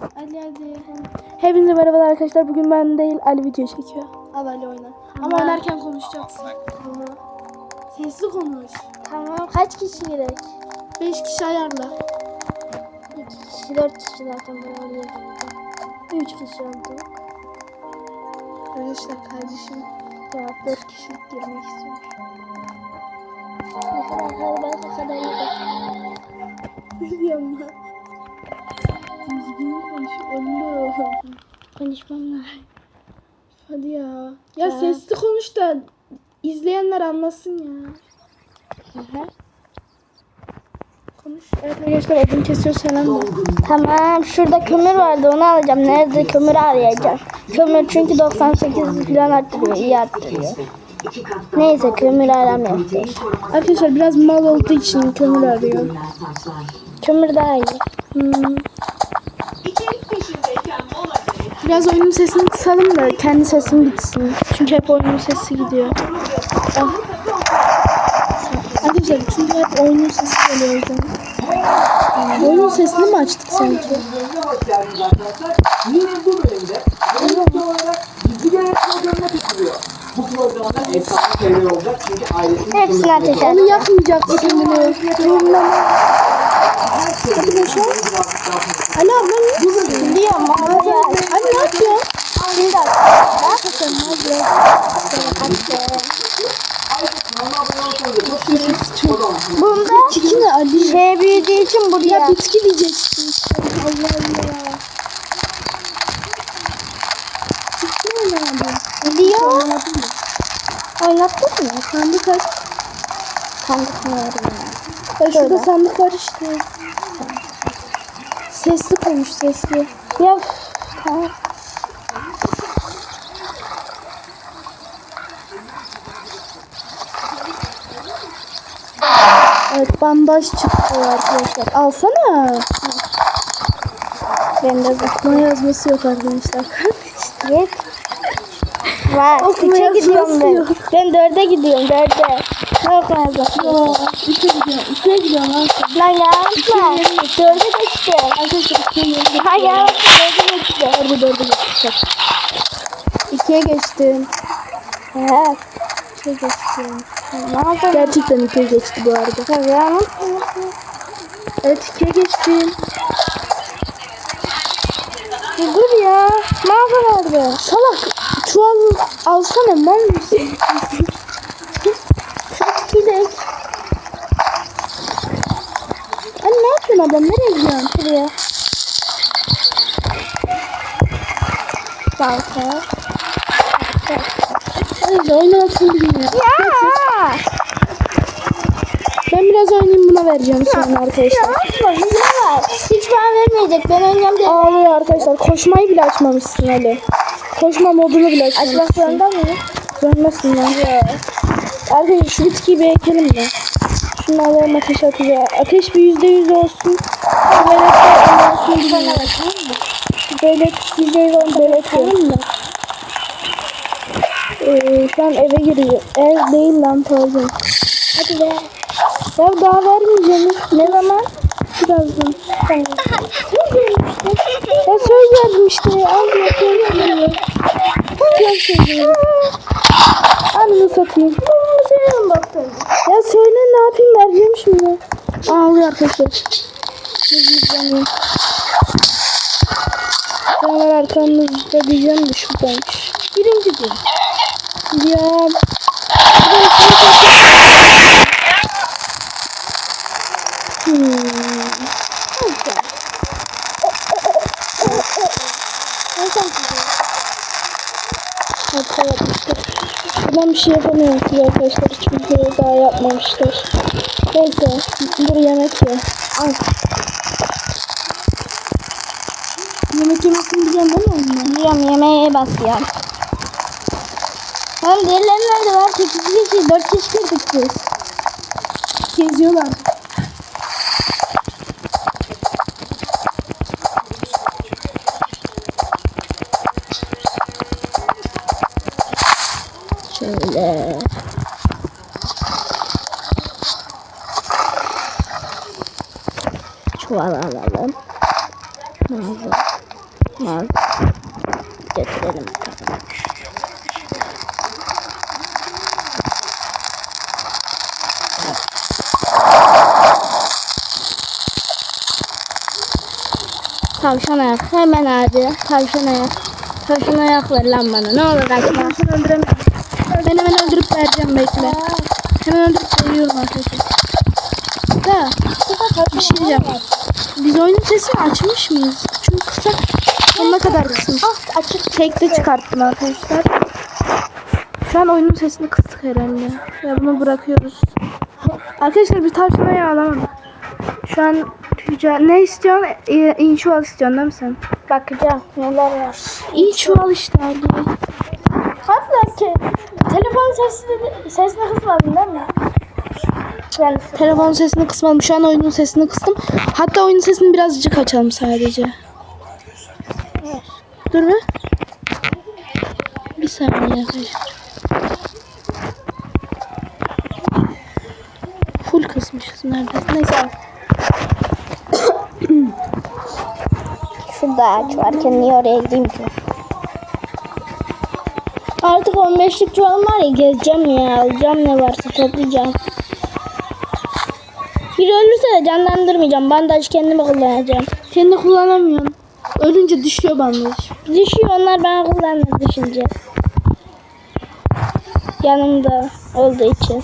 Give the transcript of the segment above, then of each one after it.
Ali hadi. Hepinize merhabalar arkadaşlar. Bugün ben değil Ali video çekiyor. Al Ali oyna. Ama oynarken konuşacaksın. Sesli konuş. Tamam kaç kişi gerek? 5 kişi ayarla. 2 kişi 4 kişi zaten ben oraya gittim. 3 kişi olduk. Arkadaşlar kardeşim Ya 4 kişilik girmek istiyor. ne kadar kalabalık o kadar iyi. Ne diyorum ben? Oğlum. Konuşmam lazım. Hadi ya. Ya sesli konuş da izleyenler anlasın ya. Konuş. Evet arkadaşlar odun kesiyor selam. Tamam şurada kömür vardı onu alacağım. Nerede kömür arayacağım. Kömür çünkü 98 falan arttırıyor. iyi arttırıyor. Neyse kömür aramıyorum. Arkadaşlar biraz mal olduğu için kömür arıyor. Kömür daha iyi. Hmm. Biraz oyunun sesini kısalım da kendi sesim gitsin. Çünkü hep oyunun sesi gidiyor. Ah. Arkadaşlar çünkü hep oyunun sesi geliyor. Oyunun sesini mi açtık sanki? Arkadaşlar. Yine bu bölümde özellikle olarak dizi yönetme bölümüne katılıyor. Bu programda efsane şeyler olacak çünkü ailesinin Hepsini ateş et. Onu yapmayacaksın bunu. Arkadaşlar. Ali abla ne? Biliyorum ama ya. Ali ne yapıyorsun? Şimdi Hakikaten ne Bunda ne Ali? şey büyüdüğü için buraya. Ya bitki diyeceksin. Allah Allah. Bitki ne abi? Biliyor. Anladın mı? Sandık aç. Sandık mı ya? Ya şurada sandık var işte. Sesli konuş sesli. Ya tamam. Evet bandaj çıktı arkadaşlar. Alsana. Ben de Okuma yazması yok arkadaşlar. Yok. Var. Okuma Üçe yazması gidiyorum ben. yok. Ben dörde gidiyorum dörde. Ne okumayacağım? Aa, üçe gidiyorum. Üçe gidiyorum lan. Lan yapma. Dörde geçti. Arkadaşlar ikiye geçtim. Ha ya dörde geçti. Dördü dördü geçtim. İkiye geçtim. Evet. İkiye geçtim. Ne yapalım? Gerçekten ikiye geçti bu arada. Ya. Evet ikiye geçtim. Bir dur ya. Ne yapalım? Salak çuval alsana mal mısın? Çok gidek. Anne ne yapıyorsun adam? Nereye gidiyorsun? Şuraya. Balta. Hadi oynamasın bilmiyor. Ya. Ben biraz oynayayım buna vereceğim sonra arkadaşlar. Yapma. Ne var? Hiç puan vermeyecek. Ben oynayacağım diye. Ağlıyor arkadaşlar. Koşmayı bile açmamışsın Ali. Koşma modunu bile açmamışsın. Açmak zorunda mıyım? Zorundasın lan. Arkadaşlar şu bitkiyi bir ekelim de. Şunu alalım ateş atacağız. Ateş bir yüzde yüz olsun. Bilmiyorum. Böyle yüzde yüz olsun böyle ekelim de. Ee, şu an eve giriyor. Ev değil lan pardon. Hadi be. Ya daha vermeyeceğim. Ne zaman? Birazdan. Ya söz verdim işte. Al yapıyorum. Tutuyorum sözümü. Anını satayım. Seviyorum baksana. Ya söyle ne yapayım vereceğim şimdi. Ağlıyor arkadaşlar. Yüzümü Canavar arkamızda diyeceğim de şuradaymış. Birinci gün. Ya. Hmm. Ben bir şey yapamıyorum ki arkadaşlar. Çünkü daha yapmamışlar. Neyse. Dur yemek ye. Al. Yemek yemesini biliyorum değil mi anne? Biliyorum yemeğe basıyorum. Lan diğerleri nerede var? 8 kişi, 4 kişi girdik biz. Geziyorlar. Şöyle. Çuval alalım. Nazlı. Al. Getirelim bakalım. Tavşan ayak. Hemen abi. Tavşan ayak. Tavşan ayak ver lan bana. Ne olur açma. Ben öldüremem. Ben hemen öldürüp vereceğim bekle. Hemen öldürüp veriyorum arkadaşlar. Da bir şey diyeceğim. Biz oyunun sesini açmış mıyız? Çünkü kısa sonuna kadar kısmış. Ah açık. Tekte çıkarttım arkadaşlar. Şu an oyunun sesini kıstık herhalde. Ve bunu bırakıyoruz. Arkadaşlar bir tavşan ayağı alamadık. Şu an tüccar... Ne istiyorsun? İyi, iyi çuval istiyorsun değil mi sen? Bakacağım neler var. İyi çuval işte Ali. Hatta ki telefon sesini sesini kısmadın değil mi? Yani Telefon sesini kısmadım. Şu an oyunun sesini kıstım. Hatta oyunun sesini birazcık açalım sadece. Dur be. Bir saniye. Full kısmışız neredeyse. Neyse al. şurada ağaç varken niye oraya gideyim ki? Artık 15'lik çuvalım var ya gezeceğim ya. Alacağım ne varsa toplayacağım. Biri ölürse de canlandırmayacağım. Bandaj kendime kullanacağım. Kendi kullanamıyorsun. Ölünce düşüyor bandaj. Düşüyor onlar ben kullanır düşünce. Yanımda olduğu için.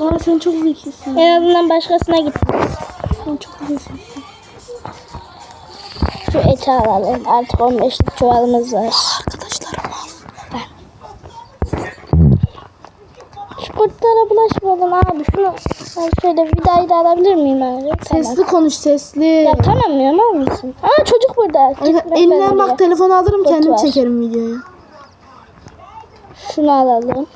Aa sen çok zekisin. En azından başkasına gitmez. Sen çok zekisin. Şu eti alalım. Artık 15'lik çuvalımız var. Arkadaşlar Şu kurtlara bulaşmadan abi şunu ben şöyle vidayı da alabilir miyim abi? Tamam. Sesli konuş sesli. Ya tamam ya mal mısın? Aa çocuk burada. Elinden bak telefonu alırım Kurt kendim var. çekerim videoyu. Şunu alalım.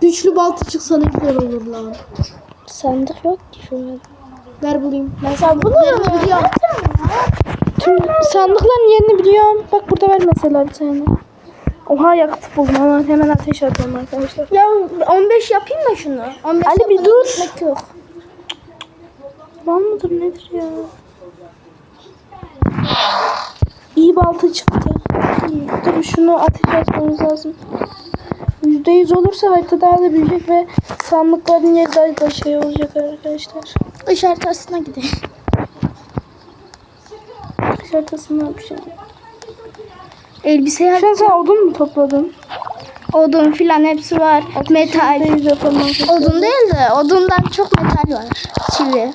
Güçlü balta çıksa ne güzel olur lan. Sandık yok ki şurada. Ver bulayım. Mesela bunu Yerini biliyorum. Tüm sandıkların yerini biliyorum. Bak burada ver mesela bir tane. Oha yakıt buldum ama hemen ateş atıyorum arkadaşlar. Ya 15 yapayım da şunu. 15 Ali bir dur. yok. Var mıdır nedir ya? İyi balta çıktı. İyi. Dur şunu ateş atmamız lazım. %100 olursa harita daha da büyüyecek ve sandıkların yeri daha da şey olacak arkadaşlar. Iş haritasına gidelim. Şarkısını ne yapacağım? Elbise yap. Şu an sen odun mu topladın? Odun filan hepsi var. Metal. %100 yapalım arkadaşlar. Odun değil de odundan çok metal var. Çivi.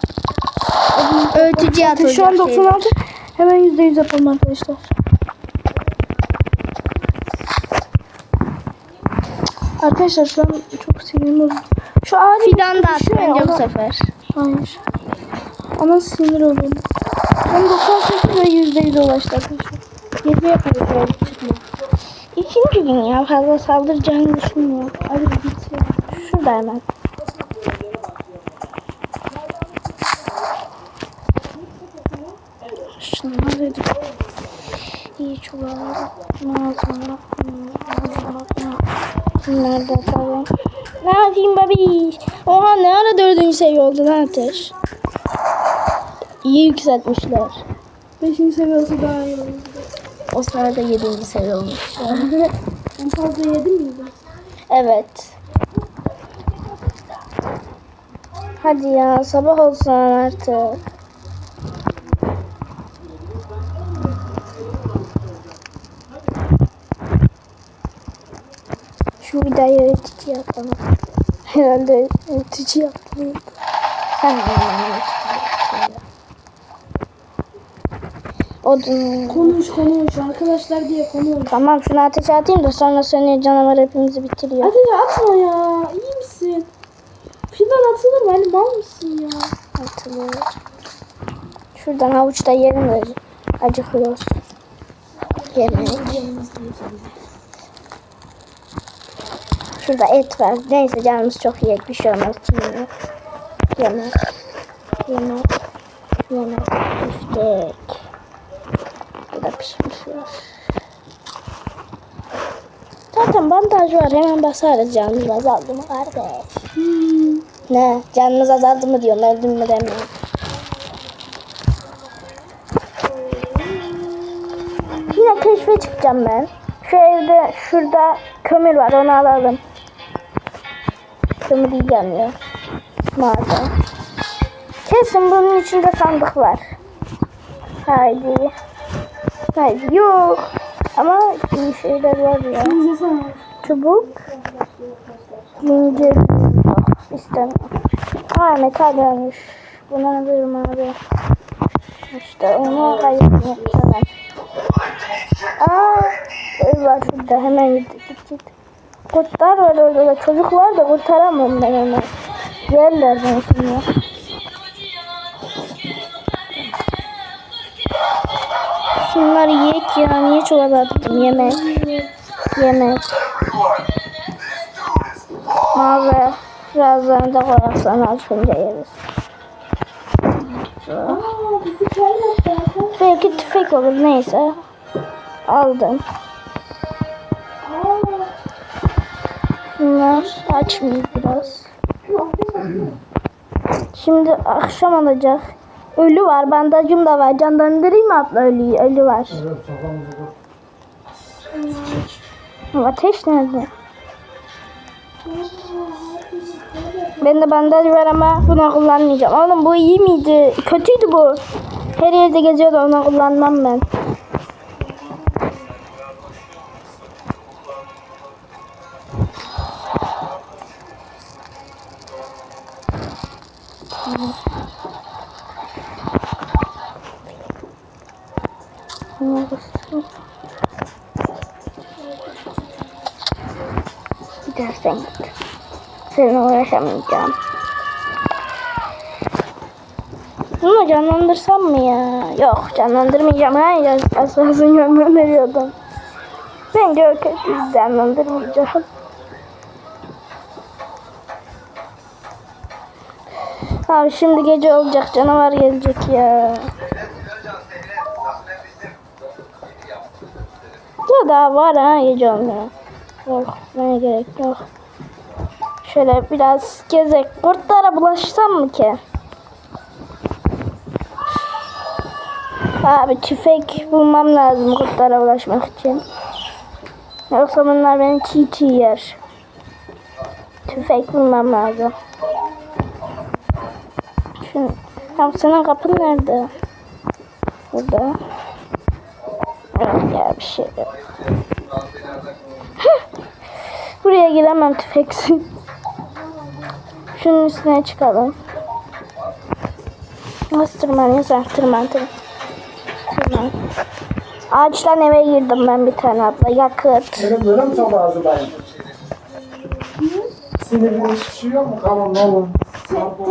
Odun öğütücü atılacak Şu an şey. 96. Hemen %100 yapalım arkadaşlar. Arkadaşlar şu an çok sinirim. Şu ağacı Fidan da at düşüyor ya, bence bu sefer. Hayır. Ona sinir oluyorum. An 98 ve %100 ulaştı arkadaşlar. 20 yaparız böyle çıkma. İkinci gün ya fazla saldıracağını düşünmüyorum. Hadi git ya. Şurada hemen. Şunları dedik. İyi çuval. Ağzına. Bunlar da tabii. Ne yapayım babi? Oha ne ara dördüncü seviye oldu lan ateş. İyi yükseltmişler. 5. seviye olsa daha iyi olur. O sırada yedinci seviye olmuş. En fazla 7 miydi? Evet. Hadi ya sabah olsun artık. Şu vidayı öğretici yapalım. Herhalde öğretici yaptım. Odun. Konuş konuş arkadaşlar diye konuş. Tamam şunu ateşe atayım da sonra sönüyor canavar hepimizi bitiriyor. Ya atma ya. İyi misin? Fidan atılır mı? Hani mal mısın ya? Atılıyor. Şuradan havuçta yerim de acıkıyoruz. Yemek. Şurada et var. Neyse canımız çok yiyecek bir şey olmaz. Şimdi yemek. Yemek. Yemek. Biftek. Burada pişmiş var. Bandaj var. Hemen basarız canımız azaldı mı kardeş? Ne? Canımız azaldı mı diyorum. Öldüm mü demiyorum. keşfe çıkacağım ben. Şu evde şurada kömür var onu alalım. Kömür yiyeceğim ya. Madem. Kesin bunun içinde sandık var. Haydi. Haydi yok. Ama iyi şeyler var ya. Çubuk. Zincir. Yok istemiyorum. Ha metal vermiş. Bunu alırım abi. İşte onu kaybetmek istemem. Aa, var şurada hemen git git git. Kurtlar var orada da çocuk var da kurtaramam ben onu. Yerler beni şimdi. Şunları yiyek ya niye çorba attım yemek. Yemek. Mavi. Birazdan da koyarsan açınca yeriz. Belki tüfek olur neyse. Aldım. Bunlar aç mıyız biraz? Şimdi akşam olacak. Ölü var. Bandajım da var. Canlandırayım mı abla ölüyü? Ölü var. Bu Ateş nerede? Bende bandaj var ama bunu kullanmayacağım. Oğlum bu iyi miydi? Kötüydü bu. Her yerde geziyordu onu kullanmam ben. Seninle uğraşamayacağım. Bunu canlandırsam mı ya? Yok canlandırmayacağım. Hayır asasın canlandırıyordum. Bence o kötü canlandırmayacağım. Abi şimdi gece olacak canavar gelecek ya. Ya daha var ha gece olmuyor. Yok ne gerek yok. Şöyle biraz gezek. Kurtlara bulaşsam mı ki? Abi tüfek bulmam lazım kurtlara ulaşmak için. Yoksa bunlar beni çiğ çiğ yer. Tüfek bulmam lazım. Şimdi, ya senin kapın nerede? Burada. Ya bir şey yok. Buraya giremem tüfeksiz. Şunun üstüne çıkalım. Nasıl tırmanıyorsan tırman tırman. Tırman. Ağaçtan eve girdim ben bir tane abla. Yakıt. Benim böyle mi sabah hazırlayın? Sinirli hiçbir şey yok mu? Tamam ne olur.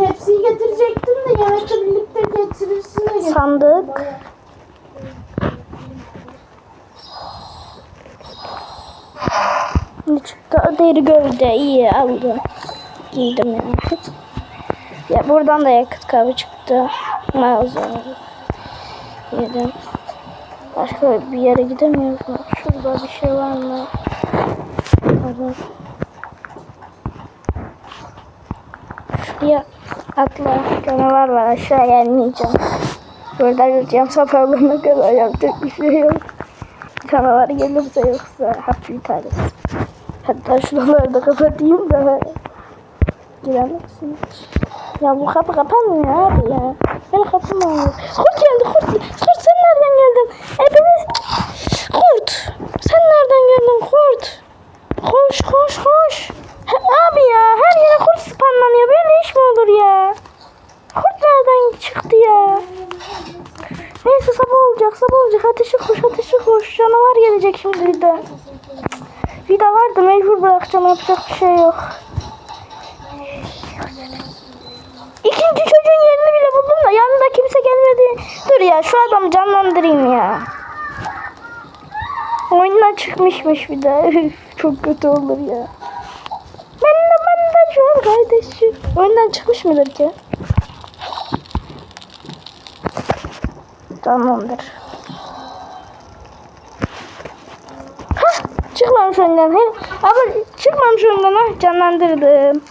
Tepsiyi getirecektim de yemekle birlikte getirirsin de Sandık. Ne çıktı? Deri gövde. iyi aldım. Giydim ya. Ya buradan da yakıt kabı çıktı. Mağaza. Yedim. Başka bir yere gidemiyoruz? Şurada bir şey var mı? Pardon. Şuraya atla. Canavar var aşağı gelmeyeceğim. Burada yürüyeceğim sabahlarına kadar yapacak bir şey yok. Canavar gelirse yoksa hap yutarız. Hatta şuraları da kapatayım da giremezsin. Ya bu kapı kapanmıyor abi ya. Kapım olmuyor. Kurt geldi kurt. Kurt sen nereden geldin? E beni... Kurt. Sen nereden geldin kurt? Koş koş koş. Ha, abi ya her yere kurt spawnlanıyor. Böyle iş mi olur ya? Kurt nereden çıktı ya? Neyse sabah olacak sabah olacak. Ateşi koş ateşi koş. Canavar gelecek şimdi bir de. Vida vardı mecbur bırakacağım yapacak bir şey yok. İkinci çocuğun yerini bile buldum da yanında kimse gelmedi. Dur ya şu adamı canlandırayım ya. Oyundan çıkmışmış bir. Üf, Çok kötü olur ya. Ben de ben de şu an kardeşim. Oyundan çıkmış mıdır ki? Tamamdır. Hah çıkmamış oyundan. He, abi çıkmamış oyundan ha canlandırdım.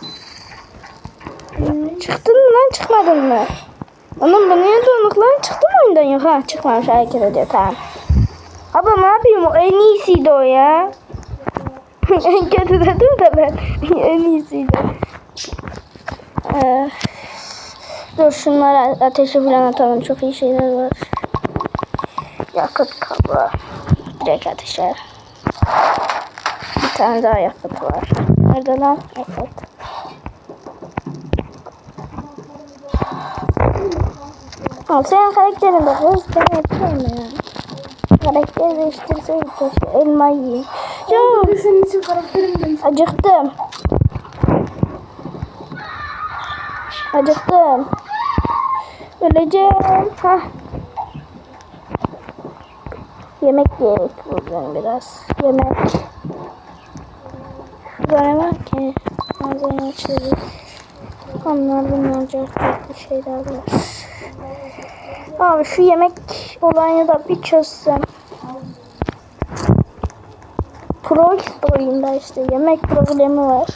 Lan çıkmadın mı? Onun bu niye donuk lan çıktı mı oyundan yok ha çıkmamış hareket ediyor tamam. Abla ne yapayım o en iyisiydi o ya. en kötü dedim de ben en iyisiydi. Ee, dur şunlara ateşe falan atalım. Çok iyi şeyler var. Yakıt kabı. Direkt ateşe. Bir tane daha yakıt var. Nerede lan yakıt? Al senin karakterin de kız. Ben yapıyorum ya. Karakter değiştirseydik keşke. Elma yiyeyim. Ya Senin için karakterim değişti. acıktım. Acıktım. Öleceğim. Hah. Yemek yiyerek buradan biraz. Yemek. Şurada ne var ki? Malzeme açıyoruz. Onlar bunlar çok farklı şeyler var. Abi şu yemek olayını da bir çözsem. Pro oyunda işte yemek problemi var.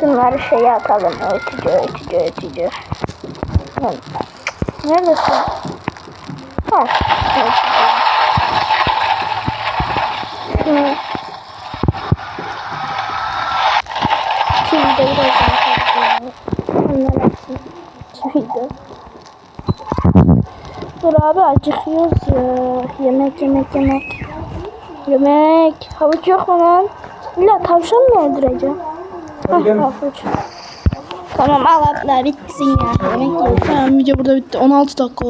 Şunları şeye atalım. Ötücü, ötücü, ötücü. Neredesin? Ha. Şunu. Şimdi de biraz daha fazla. Onlar atsın. Şimdi de. Dur abi acıkıyoruz ya. Yemek yemek yemek. Yemek. Havuç yok mu lan? İlla tavşan mı öldüreceğim? Hah havuç. Tamam al atla bitsin ya. Yemek yiyelim. Tamam video burada bitti. 16 dakika oldu.